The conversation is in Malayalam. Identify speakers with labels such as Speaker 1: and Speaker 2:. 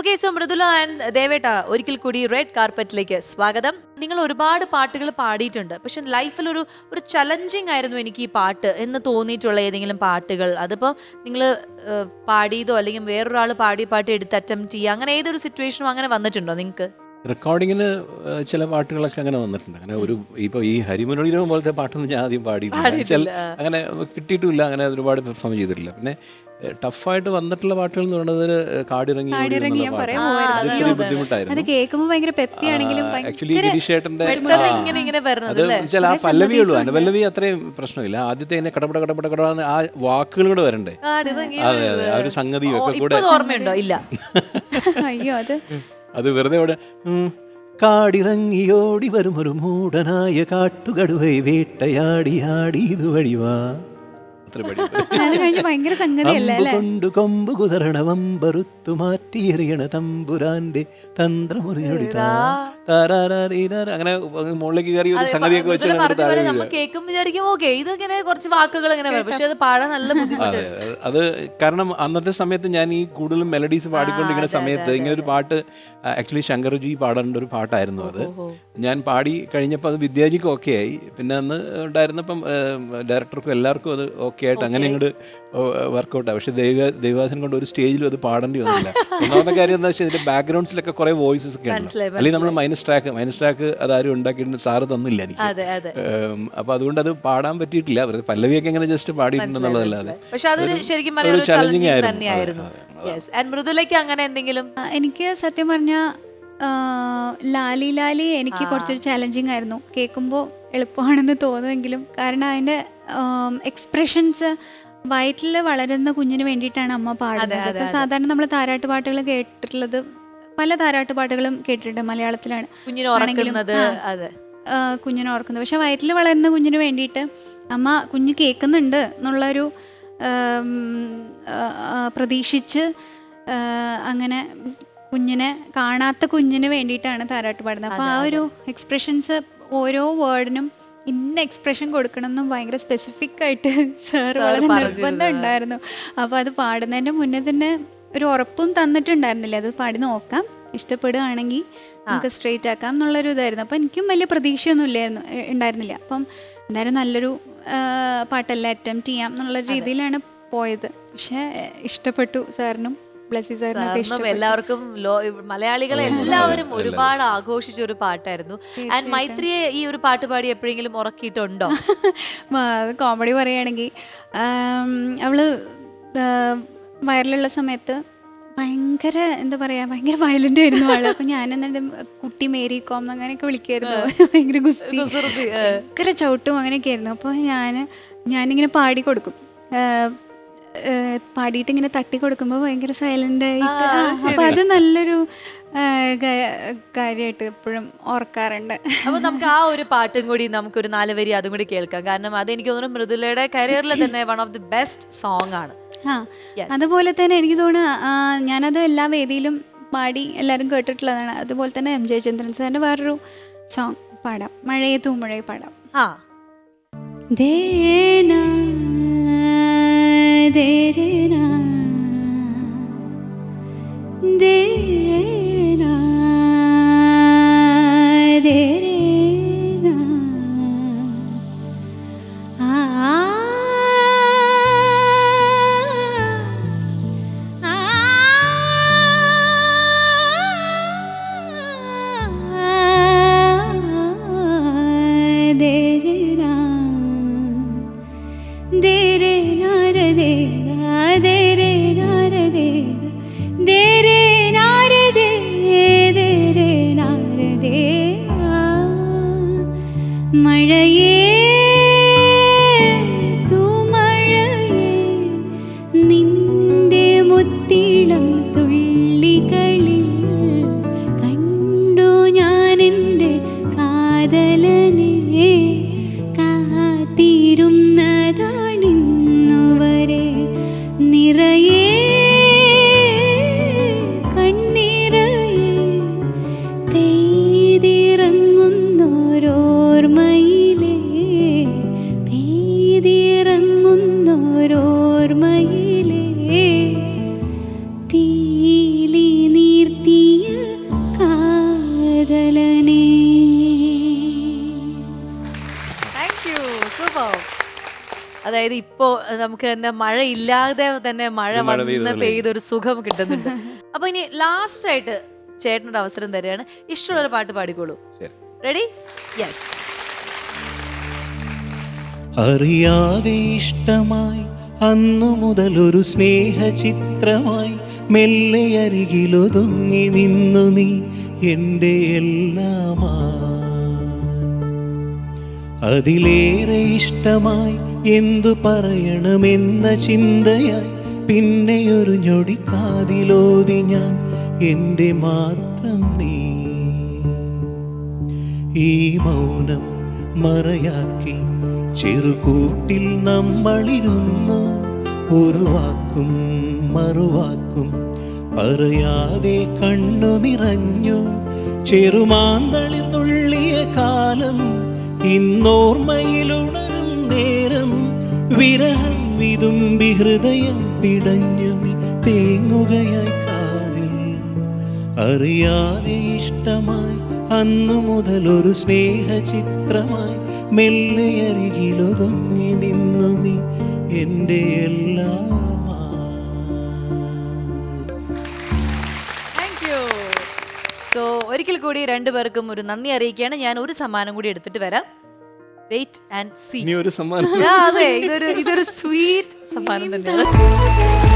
Speaker 1: ഓക്കെ സോ മൃദുല ആൻഡ് ദേവേട്ട ഒരിക്കൽ കൂടി റെഡ് കാർപ്പറ്റിലേക്ക് സ്വാഗതം. നിങ്ങൾ ഒരുപാട് പാട്ടുകൾ പാടിയിട്ടുണ്ട്. പക്ഷെ ലൈഫിൽ ഒരു ഒരു ചലഞ്ചിങ് ആയിരുന്നു എനിക്ക് ഈ പാട്ട് എന്ന് തോന്നിയിട്ടുള്ള ഏതെങ്കിലും പാട്ടുകൾ. അതിപ്പോൾ നിങ്ങൾ പാടിയതോ അല്ലെങ്കിൽ വേറൊരാൾ പാടിയ പാട്ട് എടുത്ത് അറ്റംപ്റ്റ് ചെയ്യുക അങ്ങനെ ഏതൊരു സിറ്റുവേഷനും അങ്ങനെ വന്നിട്ടുണ്ടോ നിങ്ങൾക്ക്?
Speaker 2: റെക്കോർഡിങ്ങിന് ചില പാട്ടുകളൊക്കെ അങ്ങനെ വന്നിട്ടുണ്ട്. അങ്ങനെ ഒരു ഇപ്പോൾ ഈ ഹരിമുരളീരം പോലത്തെ പാട്ടൊന്നും ഞാൻ ആദ്യം പാടിയിട്ടില്ല. ചില അങ്ങനെ കിട്ടിയിട്ടില്ല അങ്ങനെ ഒരുപാട് പെർഫോം ചെയ്തിട്ടില്ല. പിന്നെ ടഫായിട്ട് വന്നിട്ടുള്ള പാട്ടുകൾ എന്ന് പറയുന്നത് കാടിറങ്ങി ആക്ച്വലി ഗിരീഷേട്ടന്റെ
Speaker 1: ഇങ്ങനെ ഇങ്ങനെ വരുന്നത്
Speaker 2: അത്
Speaker 1: അല്ലേ?
Speaker 2: വെച്ചാൽ ആ പല്ലവി
Speaker 3: ഉള്ളൂ
Speaker 2: അനുപല്ലവി അത്രയും പ്രശ്നമില്ല. ആദ്യത്തെ ഇങ്ങനെ കടപട കടപട കടപട ആ വാക്കുകൾ കൂടെ വരണ്ടേ. അതെ അതെ. ആ ഒരു സംഗതിയും ഒക്കെ കൂടെ
Speaker 1: ഓർമ്മയുണ്ടോ? ഇല്ല.
Speaker 3: അയ്യോ അത്
Speaker 2: അത് വെറുതെ അവിടെ കാടിറങ്ങിയോടി വരും ഒരു മൂടനായ കാട്ടുകടുവൈ വേട്ടയാടി ആടി ഇതുവഴി വാ. അത്ര കൊണ്ടു കൊമ്പു മാറ്റിയെറിയണ തമ്പുരാന്റെ തന്ത്രമുറിയൊടി. അങ്ങനെ മുകളിലേക്ക് കയറി ഒരു സംഗതിയൊക്കെ വെച്ച്.
Speaker 1: അത്
Speaker 2: കാരണം അന്നത്തെ സമയത്ത് ഞാൻ ഈ കൂടുതലും മെലഡീസ് പാടിക്കൊണ്ടിരിക്കുന്ന സമയത്ത് ഇങ്ങനെ ഒരു പാട്ട് ആക്ച്വലി ശങ്കർജി പാടേണ്ട ഒരു പാട്ടായിരുന്നു അത്. ഞാൻ പാടി കഴിഞ്ഞപ്പോൾ അത് വിദ്യാജിക്ക് ഓക്കെ ആയി. പിന്നെ അന്ന് ഉണ്ടായിരുന്നപ്പം ഡയറക്ടർക്കും എല്ലാവർക്കും അത് ഓക്കെ ആയിട്ട് അങ്ങനെ ഇങ്ങോട്ട് വർക്കൗട്ടാണ് പക്ഷെ ദൈവ ദൈവാസൻ കൊണ്ട് ഒരു സ്റ്റേജിലും അത് പാടേണ്ടി വന്നില്ല. ഒന്നാമത്തെ കാര്യം എന്താ വെച്ചാൽ ഇതിന്റെ ബാക്ക്ഗ്രൗണ്ട്സിലൊക്കെ കുറെ വോയിസസ് ഒക്കെ ഉണ്ട്. അല്ലെങ്കിൽ നമ്മൾ മൈനസ് ട്രാക്ക് മൈനസ് ട്രാക്ക് അതാരും ഉണ്ടാക്കിയിട്ട് സാറ് തന്നില്ല എനിക്ക്.
Speaker 1: അതെ അതെ.
Speaker 2: ഏം, അപ്പൊ അതുകൊണ്ട് അത് പാടാൻ പറ്റിയിട്ടില്ല. വെറുതെ പല്ലവിയൊക്കെ ഇങ്ങനെ ജസ്റ്റ് പാടിയിട്ടുണ്ടെന്നുള്ളതല്ലാതെ
Speaker 1: പക്ഷെ അതൊരു ശരിക്കും ചലഞ്ചിങ്
Speaker 2: ആയിരുന്നു.
Speaker 1: മൃദുലയ്ക്ക് അങ്ങനെ എന്തെങ്കിലും?
Speaker 3: എനിക്ക് സത്യം പറഞ്ഞ ലാലി ലാലി എനിക്ക് കുറച്ചൊരു ചലഞ്ചിങ് ആയിരുന്നു. കേൾക്കുമ്പോൾ എളുപ്പമാണെന്ന് തോന്നുമെങ്കിലും കാരണം അതിന്റെ എക്സ്പ്രഷൻസ് വയറ്റിൽ വളരുന്ന കുഞ്ഞിന് വേണ്ടിയിട്ടാണ് അമ്മ പാടുന്നത്. സാധാരണ നമ്മൾ താരാട്ട് പാട്ടുകൾ കേട്ടിട്ടുള്ളത് പല താരാട്ട് പാട്ടുകളും കേട്ടിട്ടുണ്ട് മലയാളത്തിലാണ്.
Speaker 1: കുഞ്ഞിനെ
Speaker 3: ഓർക്കുന്നത് പക്ഷെ വയറ്റിൽ വളരുന്ന കുഞ്ഞിന് വേണ്ടിയിട്ട് അമ്മ കുഞ്ഞ് കേൾക്കുന്നുണ്ട് എന്നുള്ളൊരു പ്രതീക്ഷിച്ച് അങ്ങനെ കുഞ്ഞിനെ കാണാത്ത കുഞ്ഞിന് വേണ്ടിയിട്ടാണ് താരാട്ട് പാടുന്നത്. അപ്പോൾ ആ ഒരു എക്സ്പ്രഷൻസ് ഓരോ വേർഡിനും ഇന്ന എക്സ്പ്രഷൻ കൊടുക്കണം എന്നും ഭയങ്കര സ്പെസിഫിക് ആയിട്ട് സാർ വളരെ നിർബന്ധം ഉണ്ടായിരുന്നു. അപ്പോൾ അത് പാടുന്നതിന്റെ മുന്നേ തന്നെ ഒരു ഉറപ്പും തന്നിട്ടുണ്ടായിരുന്നില്ല. അത് പാടി നോക്കാം. ഇഷ്ടപ്പെടുകയാണെങ്കിൽ നമുക്ക് സ്ട്രെയിറ്റ് ആക്കാം എന്നുള്ളൊരു ഇതായിരുന്നു. അപ്പം എനിക്കും വലിയ പ്രതീക്ഷയൊന്നും ഇല്ലായിരുന്നു ഉണ്ടായിരുന്നില്ല. അപ്പം എന്തായാലും നല്ലൊരു പാട്ടെല്ലാം അറ്റംപ്റ്റ് ചെയ്യാം എന്നുള്ള രീതിയിലാണ് പോയത്. പക്ഷേ ഇഷ്ടപ്പെട്ടു സാറിനും. ബ്ലസ്സി സാറിനൊക്കെ
Speaker 1: സാറിനും എല്ലാവർക്കും മലയാളികൾ മലയാളികളെ എല്ലാവരും ഒരുപാട് ആഘോഷിച്ച ഒരു പാട്ടായിരുന്നു. ആൻഡ് മൈത്രിയെ ഈ ഒരു പാട്ട് പാടി എപ്പോഴെങ്കിലും ഉറക്കിയിട്ടുണ്ടോ?
Speaker 3: കോമഡി പറയുകയാണെങ്കിൽ അവൾ വയറിലുള്ള സമയത്ത് ഭയങ്കര എന്താ പറയാ ഭയങ്കര വയലന്റ് ആയിരുന്നു ആൾ അപ്പൊ ഞാൻ എന്നിട്ട് കുട്ടി മേരി കോം അങ്ങനെയൊക്കെ വിളിക്കായിരുന്നു ഭയങ്കര ഗുസ്തി. ഭയങ്കര ചവിട്ടും അങ്ങനെയൊക്കെ ആയിരുന്നു. അപ്പോൾ ഞാൻ ഞാനിങ്ങനെ പാടി കൊടുക്കും. പാടിയിട്ട് ഇങ്ങനെ തട്ടി കൊടുക്കുമ്പോൾ ഭയങ്കര സൈലന്റ് ആയിട്ട്. അപ്പൊ അത് നല്ലൊരു കാര്യമായിട്ട് എപ്പോഴും ഓർക്കാറുണ്ട്.
Speaker 1: അപ്പൊ നമുക്ക് ആ ഒരു പാട്ടും കൂടി നമുക്കൊരു നാല് വരി അതും കൂടി കേൾക്കാം. കാരണം അത് എനിക്ക് തോന്നുന്നു മൃദുലയുടെ കരിയറിൽ തന്നെ one of the best song ആണ്.
Speaker 3: അതുപോലെ തന്നെ എനിക്ക് തോന്നുന്നു ഞാനത് എല്ലാ വേദിയിലും പാടി എല്ലാവരും കേട്ടിട്ടുള്ളതാണ്. അതുപോലെ തന്നെ എം ജെ ചന്ദ്രൻ സാറിന്റെ വേറൊരു സോങ് പാടാം. മഴയെ തൂമഴയെ പാടാം.
Speaker 1: ആ.
Speaker 3: ദേനാ, ദേരേനാ, ദേനാ, സൂപ്പർ.
Speaker 1: അതായത് ഇപ്പോ നമുക്ക് എന്താ മഴ ഇല്ലാതെ തന്നെ മഴ വന്ന് പെയ്തൊരു സുഖം കിട്ടുന്നുണ്ട്. അപ്പൊ ഇനി ലാസ്റ്റ് ആയിട്ട് ചേട്ടനൊരു അവസരം തരികയാണ്. ഇഷ്ടമുള്ള ഒരു പാട്ട് പാടിക്കോളൂ. റെഡി യെസ്
Speaker 4: അറിയാതെ ഇഷ്ടമായി അന്നു മുതൽ ഒരു സ്നേഹചിത്രമായി മെല്ലെ അരികിലൊതുങ്ങി നിന്നു നീ. എന്റെ എല്ലാമാ. അതിലേറെ ഇഷ്ടമായി എന്തു പറയണമെന്ന ചിന്തയായി ഒരു ഞൊടി കാതിലോതി ഞാൻ എന്റെ മാത്രം നീ. ഈ മൗനം മറയാക്കി ചെറുകൂട്ടിൽ നമ്മളിരുന്നു. ഒരു വാക്കും മറുവാക്കും പറയാതെ കണ്ണു നിറഞ്ഞു ചെറുമാന്തളിർ തുള്ളിയ കാലം ഇന്നോർമ്മയിലുണരും നേരം വിരഹം വിതുമ്പി ഹൃദയം പിടഞ്ഞു നീ തേങ്ങുകയായി കാതിൽ. അറിയാതെ ഇഷ്ടമായി അന്നു മുതൽ ഒരു സ്നേഹചിത്രമായി മെല്ലെ അരികിലൊതുങ്ങി നിന്നു നീ എന്റെ എല്ലാമാ
Speaker 1: ഒരിക്കൽ കൂടി രണ്ടുപേർക്കും ഒരു നന്ദി അറിയിക്കുകയാണ്. ഞാൻ ഒരു സമ്മാനം കൂടി എടുത്തിട്ട് വരാം. വെയിറ്റ് ആൻഡ് സീ
Speaker 2: ഒരു സമ്മാനം
Speaker 1: അതെ. ഇതൊരു ഇതൊരു സ്വീറ്റ് സമ്മാനം തന്നെയാണ്.